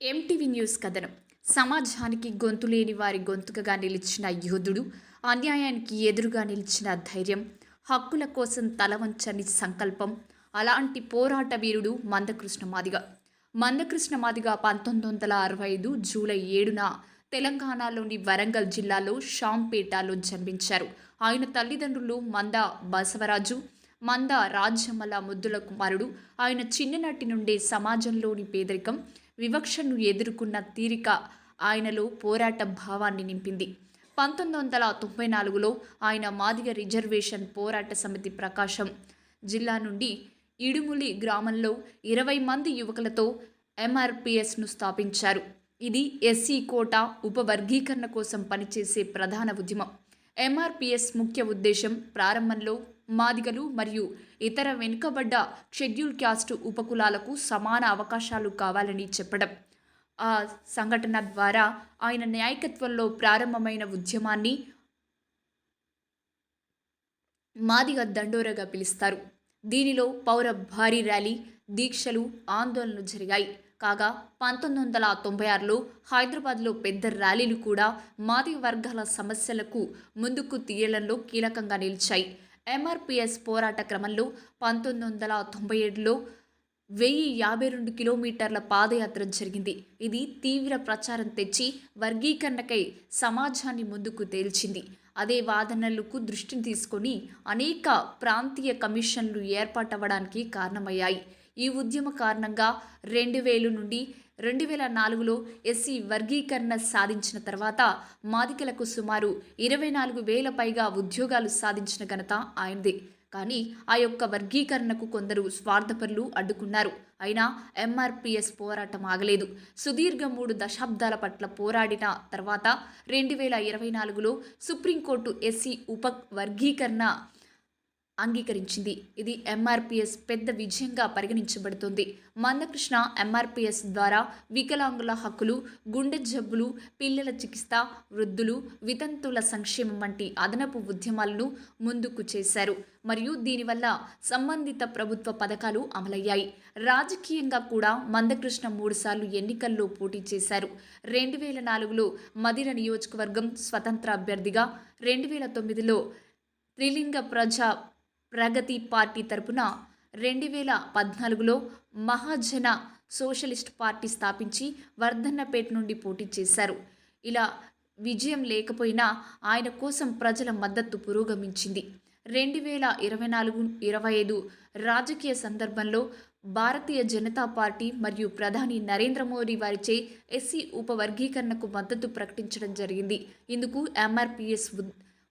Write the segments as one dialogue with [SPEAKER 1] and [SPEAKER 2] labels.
[SPEAKER 1] MTV news కథనం. సమాజానికి గొంతు లేని వారి గొంతుకగా నిలిచిన యోధుడు అన్యాయానికి ఎదురుగా నిలిచిన ధైర్యం హక్కుల కోసం తలవంచని సంకల్పం అలాంటి పోరాట వీరుడు మందకృష్ణ మాదిగ. మందకృష్ణ మాదిగ పంతొమ్మిది వందల అరవై ఐదు జూలై ఏడున తెలంగాణలోని వరంగల్ జిల్లాలో షాంపేటలో జన్మించారు. ఆయన తల్లిదండ్రులు మంద బసవరాజు మంద రాజ్యమల ముద్దుల కుమారుడు. ఆయన చిన్ననాటి నుండే సమాజంలోని పేదరికం వివక్షను ఎదుర్కొన్న తీరిక ఆయనలో పోరాట భావాన్ని నింపింది. పంతొమ్మిది వందల తొంభై నాలుగులో ఆయన మాదిగ రిజర్వేషన్ పోరాట సమితి ప్రకాశం జిల్లా నుండి ఇడుములి గ్రామంలో ఇరవై మంది యువకులతో ఎంఆర్పిఎస్ను స్థాపించారు. ఇది ఎస్సీ కోట ఉపవర్గీకరణ కోసం పనిచేసే ప్రధాన ఉద్యమం. ఎంఆర్పిఎస్ ముఖ్య ఉద్దేశం ప్రారంభంలో మాదిగలు మరియు ఇతర వెనుకబడ్డ షెడ్యూల్ క్యాస్ట్ ఉపకులాలకు సమాన అవకాశాలు కావాలని చెప్పడం. ఆ సంఘటన ద్వారా ఆయన నాయకత్వంలో ప్రారంభమైన ఉద్యమాన్ని మాదిగ దండోరగా పిలుస్తారు. దీనిలో పౌర భారీ ర్యాలీ దీక్షలు ఆందోళనలు జరిగాయి. కాగా పంతొమ్మిది వందల తొంభై ఆరులో హైదరాబాద్లో పెద్ద ర్యాలీలు కూడా మాది వర్గాల సమస్యలకు ముందుకు తీయడంలో కీలకంగా నిలిచాయి. ఎంఆర్పిఎస్ పోరాట క్రమంలో పంతొమ్మిది వందల తొంభై ఏడులో వెయ్యి యాభై రెండు కిలోమీటర్ల పాదయాత్ర జరిగింది. ఇది తీవ్ర ప్రచారం తెచ్చి వర్గీకరణకై సమాజాన్ని ముందుకు తేల్చింది. అదే వాదనలకు దృష్టిని తీసుకొని అనేక ప్రాంతీయ కమిషన్లు ఏర్పాటవ్వడానికి కారణమయ్యాయి. ఈ ఉద్యమ కారణంగా రెండు వేలు నుండి రెండు వేల నాలుగులో ఎస్సీ వర్గీకరణ సాధించిన తర్వాత మాదికలకు సుమారు ఇరవై నాలుగు వేల పైగా ఉద్యోగాలు సాధించిన ఘనత ఆయనదే. కానీ ఆ యొక్క వర్గీకరణకు కొందరు స్వార్థపరులు అడ్డుకున్నారు. అయినా ఎంఆర్పిఎస్ పోరాటం ఆగలేదు. సుదీర్ఘ మూడు దశాబ్దాల పట్ల పోరాడిన తర్వాత రెండు వేల ఇరవై నాలుగులో సుప్రీంకోర్టు ఎస్సీ ఉప వర్గీకరణ అంగీకరించింది. ఇది ఎంఆర్పిఎస్ పెద్ద విజయంగా పరిగణించబడుతుంది. మందకృష్ణ ఎంఆర్పిఎస్ ద్వారా వికలాంగుల హక్కులు గుండె జబ్బులు పిల్లల చికిత్స వృద్ధులు వితంతుల సంక్షేమం వంటి అదనపు ఉద్యమాలను ముందుకు చేశారు. మరియు దీనివల్ల సంబంధిత ప్రభుత్వ పథకాలు అమలయ్యాయి. రాజకీయంగా కూడా మందకృష్ణ మూడుసార్లు ఎన్నికల్లో పోటీ చేశారు. రెండు వేల నాలుగులో మదిర నియోజకవర్గం స్వతంత్ర అభ్యర్థిగా రెండు వేల తొమ్మిదిలో త్రిలింగ ప్రజా ప్రగతి పార్టీ తరపున రెండు వేల పద్నాలుగులో మహాజన సోషలిస్ట్ పార్టీ స్థాపించి వర్ధన్నపేట నుండి పోటీ చేశారు. ఇలా విజయం లేకపోయినా ఆయన కోసం ప్రజల మద్దతు పురోగమించింది. రెండు వేల ఇరవై నాలుగు ఇరవై ఐదు రాజకీయ సందర్భంలో భారతీయ జనతా పార్టీ మరియు ప్రధాని నరేంద్ర మోదీ వారిచే ఎస్సీ ఉపవర్గీకరణకు మద్దతు ప్రకటించడం జరిగింది. ఇందుకు ఎంఆర్పిఎస్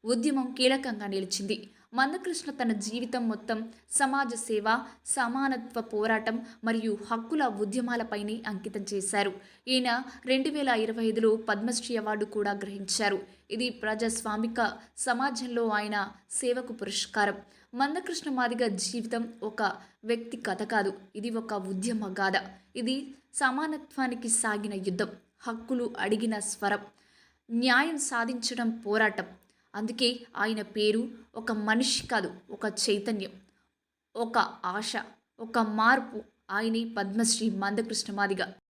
[SPEAKER 1] ఉద్యమం కీలకంగా నిలిచింది. మందకృష్ణ తన జీవితం మొత్తం సమాజ సేవ సమానత్వ పోరాటం మరియు హక్కుల ఉద్యమాలపైనే అంకితం చేశారు. ఈయన రెండు వేల ఇరవై ఐదులో పద్మశ్రీ అవార్డు కూడా గ్రహించారు. ఇది ప్రజాస్వామిక సమాజంలో ఆయన సేవకు పురస్కారం. మందకృష్ణ మాదిగ జీవితం ఒక వ్యక్తి కథ కాదు ఇది ఒక ఉద్యమ గాథ. ఇది సమానత్వానికి సాగిన యుద్ధం హక్కులు అడిగిన స్వరం న్యాయం సాధించడం పోరాటం. అందుకే ఆయన పేరు ఒక మనిషి కాదు ఒక చైతన్యం ఒక ఆశ ఒక మార్పు. ఆయనే పద్మశ్రీ మందకృష్ణ మాదిగ